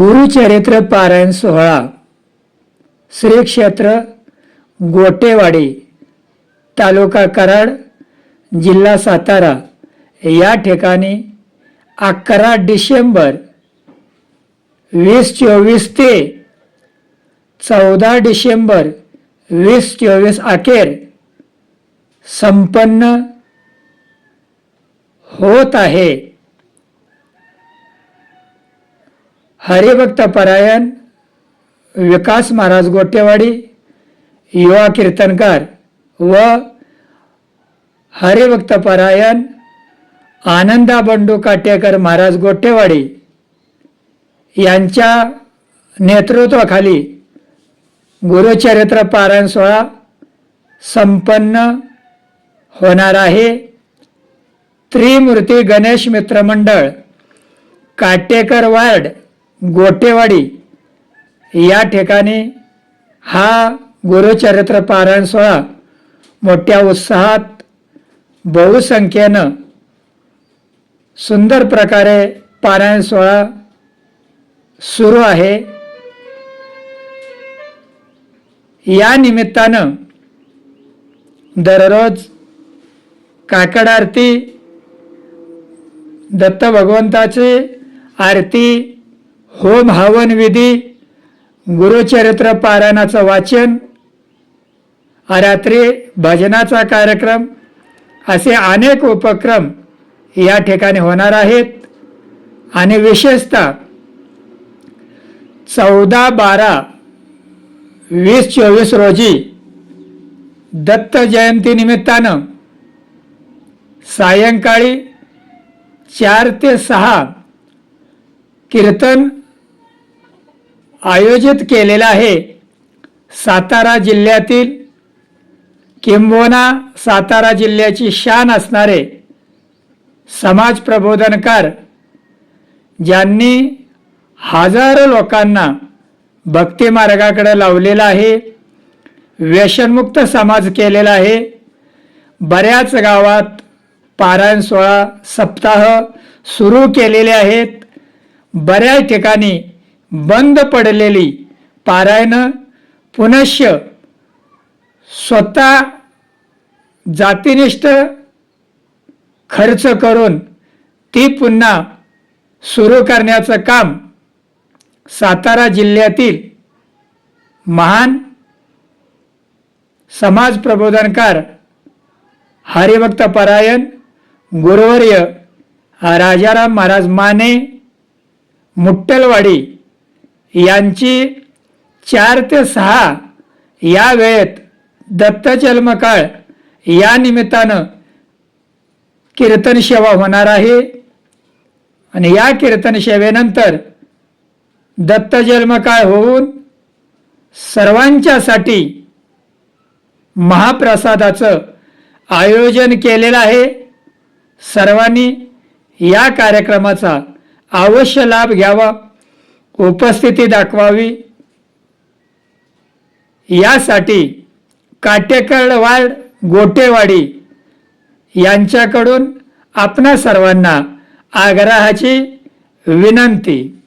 गुरुचरित्र पारायण सोहळा श्री क्षेत्र गोटेवाडी तालुका कराड जिल्हा सातारा. या ठिकाणी अकरा डिसेंबर वीस चोवीस ते चौदा डिसेंबर वीस चोवीस अखेर संपन्न होत आहे. हरिभक्त परायण विकास महाराज गोटेवाडी युवा कीर्तनकार व हरिभक्त परायण आनंदा बंडू काटेकर महाराज गोटेवाडी यांच्या नेतृत्वाखाली गुरुचरित्र पारायण सोहळा संपन्न होणार आहे. त्रिमूर्ती गणेश मित्रमंडळ काटेकर वार्ड गोटेवाडी या ठिकाणी हा गुरुचरित्र पारायण सोहळा मोठ्या उत्साहात बहुसंख्येनं सुंदर प्रकारे पारायण सोहळा सुरू आहे. या निमित्तानं दररोज काकड आरती दत्त भगवंताची आरती होम हवन विधी गुरुचरित्र पारायणाचं वाचन रात्री भजनाचा कार्यक्रम असे अनेक उपक्रम या ठिकाणी होणार आहेत. आणि विशेषतः चौदा बारा वीस चोवीस रोजी दत्त जयंतीनिमित्तानं सायंकाळी चार ते सहा कीर्तन आयोजित केलेलं आहे. सातारा जिल्ह्यातील किंबोना सातारा जिल्ह्याची शान असणारे समाज प्रबोधनकार ज्यांनी हजारो लोकांना भक्ती लावलेलं लावलेला आहे व्यसनमुक्त समाज केलेला आहे. बऱ्याच गावात पारायण सोळा सप्ताह सुरू केलेले आहेत. बऱ्याच ठिकाणी बंद पडलेली पारायणं पुनश्च स्वतः जातीनिष्ठ खर्च करून ती पुन्हा सुरू करण्याचं काम सातारा जिल्ह्यातील महान समाज प्रबोधनकार हरिभक्त परायण गुरुवर्य राजाराम महाराज माने मुट्टलवाडी यांची चार ते सहा या वेळेत दत्तजन्मकाळ या निमित्तानं कीर्तन सेवा होणार आहे. आणि या कीर्तन सेवेनंतर दत्तजन्मकाळ होऊन सर्वांच्यासाठी महाप्रसादाचं आयोजन केलेलं आहे. सर्वांनी या कार्यक्रमाचा अवश्य लाभ घ्यावा. उपस्थिती दाखवावी. यासाठी काटेकड गोटेवाडी यांच्याकडून आपणा सर्वांना आग्रहाची विनंती.